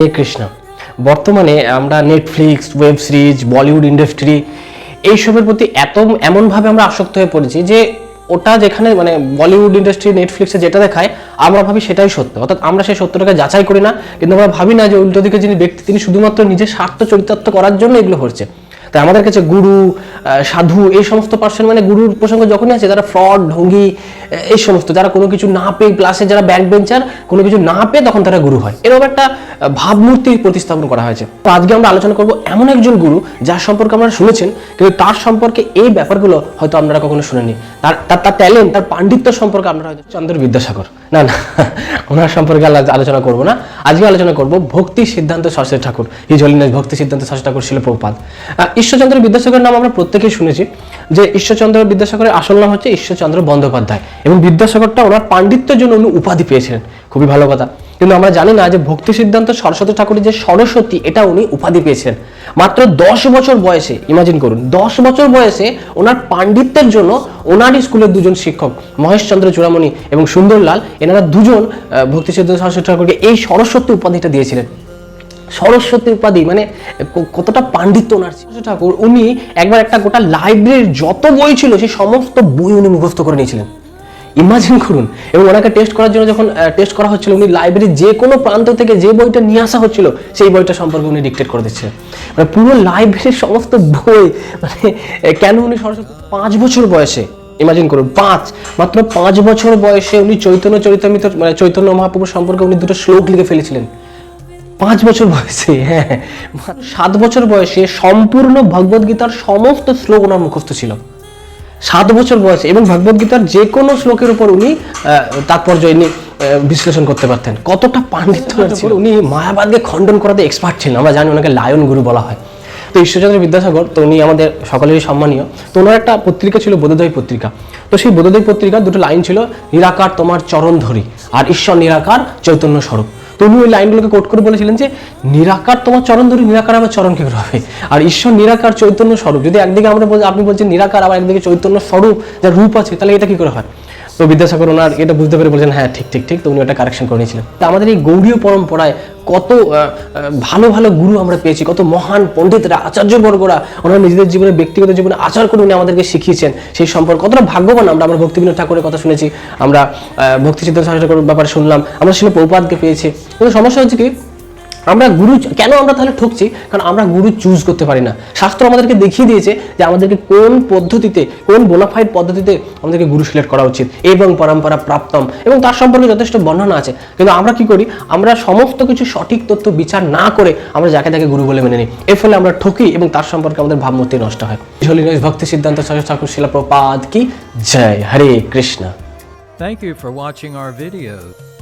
কৃষ্ণ। বর্তমানে আমরা Netflix web series Bollywood industry এইসবের প্রতি এত এমনভাবে আমরা আসক্ত হয়ে পড়েছি যে ওটা যেখানে মানে বলিউড ইন্ডাস্ট্রি নেটফ্লিক্সে যেটা দেখায়, আমরা ভাবি সেটাই সত্য। অর্থাৎ আমরা সেই সত্যটাকে যাচাই করি না, কিন্তু আমরা ভাবি না যে উল্টো দিকে যিনি ব্যক্তি, তিনি শুধুমাত্র নিজের স্বার্থ চরিতার্থ করার জন্য এগুলো হচ্ছে তাই আমাদের কাছে গুরু সাধু এই সমস্ত পার্সন মানে গুরুর প্রসঙ্গ যখনই আছে তারা ফ্রড ঢঙ্গি এই সমস্ত। যারা কোনো কিছু না পেয়ে ক্লাসে যারা ব্যাক বেঞ্চার কোনো কিছু না পেয়ে তখন তারা গুরু হয়। এরকম একটা ভাবমূর্তি প্রতিস্থাপন করা হয়েছে। তো আজকে আমরা আলোচনা করব এমন একজন গুরু, যার সম্পর্কে আপনারা শুনেছেন, কিন্তু তার সম্পর্কে এই ব্যাপারগুলো হয়তো আপনারা কখনো শুনেনি তার তার ট্যালেন্ট তার পাণ্ডিত্য সম্পর্কে আপনারা হয়তো চন্দ্র বিদ্যাসাগর। না না, ওনার সম্পর্কে আলোচনা করব না। আজকে আলোচনা করব ভক্তি সিদ্ধান্ত সরস্বতী ঠাকুর। হিজ হলিনেস ভক্তি সিদ্ধান্ত সরস্বতী ঠাকুর শিল প্রপাত ঈশ্বরচন্দ্র বিদ্যাসাগর নাম আমরা প্রত্যেকেই শুনেছি। যে ঈশ্বরচন্দ্র বিদ্যাসাগরের আসল নাম হচ্ছে ঈশ্বরচন্দ্র বন্দ্যোপাধ্যায় এবং বিদ্যাসাগরটা ওনার পাণ্ডিত্যের জন্য উনি উপাধি পেয়েছিলেন। খুবই ভালো কথা। কিন্তু আমরা জানি না যে ভক্তি সিদ্ধান্ত সরস্বতী ঠাকুরের যে সরস্বতী, এটা উনি উপাধি পেয়েছিলেন। মাত্র দশ বছর বয়সে ইমাজিন করুন, দশ বছর বয়সে ওনার পাণ্ডিত্যের জন্য ওনারই স্কুলের দুজন শিক্ষক, মহেশচন্দ্র চূড়ামণি এবং সুন্দরলাল, এনারা দুজন ভক্তি সিদ্ধান্ত সরস্বতী ঠাকুরকে এই সরস্বতী উপাধিটা দিয়েছিলেন। সরস্বতী উপাধি মানে কতটা পাণ্ডিত্য ওনার ঠাকুর, উনি একবার একটা গোটা লাইব্রেরির যত বই ছিল, সেই সমস্ত বই উনি মুখস্থ করে নিয়েছিলেন। ইমাজিন করুন, এবং ওনাকে টেস্ট করার জন্য যখন টেস্ট করা হচ্ছিল, উনি লাইব্রেরির যে কোনো প্রান্ত থেকে যে বইটা নিয়ে আসা হচ্ছিল, সেই বইটা সম্পর্কে উনি ডিকটেট করে দিচ্ছিলেন। মানে পুরো লাইব্রেরির সমস্ত বই মানে কেন উনি সরস্বতী, পাঁচ বছর বয়সে ইমাজিন করুন, পাঁচ, মাত্র পাঁচ বছর বয়সে উনি চৈতন্য চরিতামিত মানে চৈতন্য মহাপ্রভু সম্পর্কে উনি দুটো শ্লোক লিখে ফেলেছিলেন। পাঁচ বছর বয়সে হ্যাঁ সাত বছর বয়সে সম্পূর্ণ ভগবদ্গীতার সমস্ত শ্লোক ওনার মুখস্থ ছিল। সাত বছর বয়সে এবং ভগবদ্গীতার যে কোনো শ্লোকের উপর উনি আহ, তাৎপর্য ইনি বিশ্লেষণ করতে পারতেন। কতটা পাণ্ডিত্য ছিল। উনি মায়াবাদকে খণ্ডন করাতে এক্সপার্ট ছিলেন। আমরা জানি ওনাকে লায়ন গুরু বলা হয়। তো ঈশ্বরচন্দ্র বিদ্যাসাগর তো উনি আমাদের সকলেরই সম্মানীয়। তো ওনার একটা পত্রিকা ছিল বোধোদয় পত্রিকা। তো সেই বোধোদয় পত্রিকা দুটো লাইন ছিল নিরাকার তোমার চরণ ধরি আর ঈশ্বর নিরাকার চৈতন্য স্বরূপ তো উনি ওই লাইনগুলোকে কোট করে বলেছিলেন যে, নিরাকার তোমার চরণ ধরে, নিরাকার আমার চরণ কি হবে আর ঈশ্বর নিরাকার চৈতন্য স্বরূপ। যদি একদিকে আমরা আপনি বলছেন নিরাকার, আবার একদিকে চৈতন্য স্বরূপ, যার রূপ আছে, তাহলে এটা কি করে হয়? তো বিদ্যাসাগর ওনার এটা বুঝতে পেরে বলছেন হ্যাঁ ঠিক ঠিক ঠিক। তো উনি ওটা কারেকশন করে নিয়েছিলেন। তো আমাদের এই গৌড়ীয় পরম্পরায় কত ভালো ভালো গুরু আমরা পেয়েছি কত মহান পণ্ডিতরা আচার্যবর্গরা ওনারা নিজেদের জীবনে ব্যক্তিগত জীবনে আচার করে উনি আমাদেরকে শিখিয়েছেন। সেই সম্পর্কে কতটা ভাগ্যবান আমরা আমরা ভক্তিবিনোদ ঠাকুরের কথা শুনেছি আমরা আহ, ভক্তি সিদ্ধান্ত ঠাকুরের ব্যাপারে শুনলাম আমরা শিল পৌপাদকে পেয়েছি। কিন্তু সমস্যা হচ্ছে কি আমরা গুরু কেন আমরা তাহলে ঠকছি? কারণ আমরা গুরু চুজ করতে পারি না। শাস্ত্র আমাদেরকে দেখিয়ে দিয়েছে যে আমাদেরকে কোন পদ্ধতিতে, কোন বোনাফাইড পদ্ধতিতে আমাদেরকে গুরু সিলেক্ট করা উচিত এবং পরম্পরা প্রাপ্তম এবং তার সম্পর্কে যথেষ্ট বর্ণনা আছে। কিন্তু আমরা কি করি? আমরা সমস্ত কিছু সঠিক তথ্য বিচার না করে আমরা যাকে তাকে গুরু বলে মেনে নিই। এর ফলে আমরা ঠকি এবং তার সম্পর্কে আমাদের ভাবমূর্তি নষ্ট হয়। ঝলিনয় ভক্তি সিদ্ধান্ত ঠাকুর শিলা প্রপাদ কি? জয়। হরে Krishna. Thank you for watching our videos.